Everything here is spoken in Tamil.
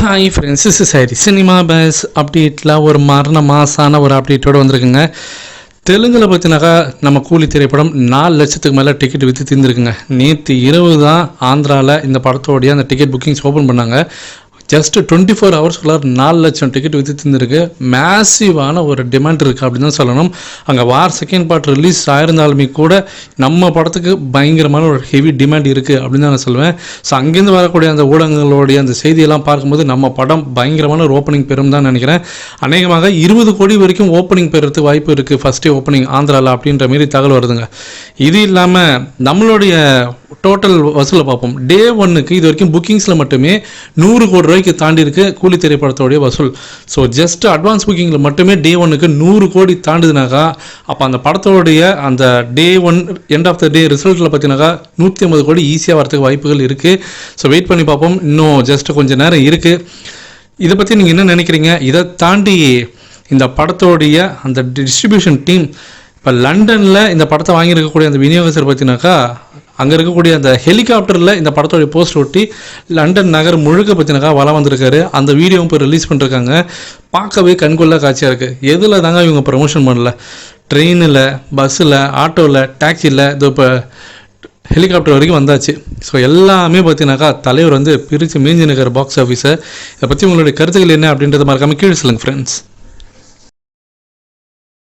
Hi friends is sorry cinema base அப்டேட்டில் ஒரு மரண மாசான ஒரு அப்டேட்டோடு வந்திருக்குங்க. தெலுங்கில் பார்த்தினாக்கா நம்ம கூலி திரைப்படம் நாலு லட்சத்துக்கு மேலே டிக்கெட் விற்று தீர்ந்துருக்குங்க. நேற்று இரவு தான் ஆந்திராவில் இந்த படத்தோடைய அந்த டிக்கெட் புக்கிங்ஸ் ஓப்பன் பண்ணாங்க. ஜஸ்ட் டுவெண்ட்டி ஃபோர் ஹவர்ஸ்குள்ளார் நாலு லட்சம் டிக்கெட் வித்து தந்துருக்கு மேசிவான ஒரு டிமாண்ட் இருக்குது அப்படின்னு தான் சொல்லணும். அங்கே வார் செகண்ட் பார்ட் ரிலீஸ் ஆயிருந்தாலுமே கூட நம்ம படத்துக்கு பயங்கரமான ஒரு ஹெவி டிமாண்ட் இருக்குது அப்படின்னு தான் நான் சொல்லுவேன். ஸோ அங்கேருந்து வரக்கூடிய அந்த ஊடகங்களுடைய அந்த செய்தியெல்லாம் பார்க்கும்போது நம்ம படம் பயங்கரமான ஒரு ஓப்பனிங் பெறும் தான் நினைக்கிறேன். அநேகமாக இருபது கோடி வரைக்கும் ஓப்பனிங் பெறத்துக்கு வாய்ப்பு இருக்குது ஃபஸ்ட்டே ஓப்பனிங் ஆந்திராவில் அப்படின்ற மாரி தகவல் வருதுங்க. இது இல்லாமல் நம்மளுடைய டோட்டல் வசூலை பார்ப்போம். டே ஒன்னுக்கு இது வரைக்கும் புக்கிங்ஸில் மட்டுமே நூறு கோடி ரூபாய்க்கு தாண்டி இருக்கு கூலி திரைப்படத்தோடைய வசூல். ஸோ ஜஸ்ட் அட்வான்ஸ் புக்கிங்கில் மட்டுமே டே ஒன்னுக்கு நூறு கோடி தாண்டுதுனாக்கா அப்போ அந்த படத்தோடைய அந்த day one end of the day ரிசல்ட்டில் பார்த்தீங்கன்னாக்கா நூற்றி ஐம்பது கோடி ஈஸியாக வரதுக்கு வாய்ப்புகள் இருக்குது ஸோ வெயிட் பண்ணி பார்ப்போம். இன்னும் ஜஸ்ட் கொஞ்சம் நேரம் இருக்குது இதை பற்றி நீங்கள் என்ன நினைக்கிறீங்க? இதை தாண்டி இந்த படத்தோடைய அந்த டிஸ்ட்ரிபியூஷன் டீம் இப்போ லண்டனில் இந்த படத்தை வாங்கியிருக்கக்கூடிய அந்த விநியோகஸ்தர் பார்த்தீங்கன்னாக்கா அங்கே இருக்கக்கூடிய அந்த ஹெலிகாப்டரில் இந்த படத்தோடைய போஸ்ட் ஒட்டி லண்டன் நகர் முழுக்க பார்த்தீங்கன்னாக்கா வளம் வந்திருக்காரு. அந்த வீடியோவும் இப்போ ரிலீஸ் பண்ணிருக்காங்க பார்க்கவே கண்கொள்ளா காட்சியாக இருக்குது எதில் தாங்க இவங்க ப்ரமோஷன் பண்ணல? ட்ரெயினில் பஸ்ஸில் ஆட்டோவில் டாக்ஸியில் இது இப்போ ஹெலிகாப்டர் வரைக்கும் வந்தாச்சு. ஸோ எல்லாமே பார்த்தீங்கன்னாக்கா தலைவர் வந்து பிரித்து மேஞ்சி நிற்கிற பாக்ஸ் ஆஃபீஸை இதை பற்றி உங்களுடைய கருத்துக்கள் என்ன அப்படின்றத மறக்காமல் கீழே சொல்லுங்கள் ஃப்ரெண்ட்ஸ்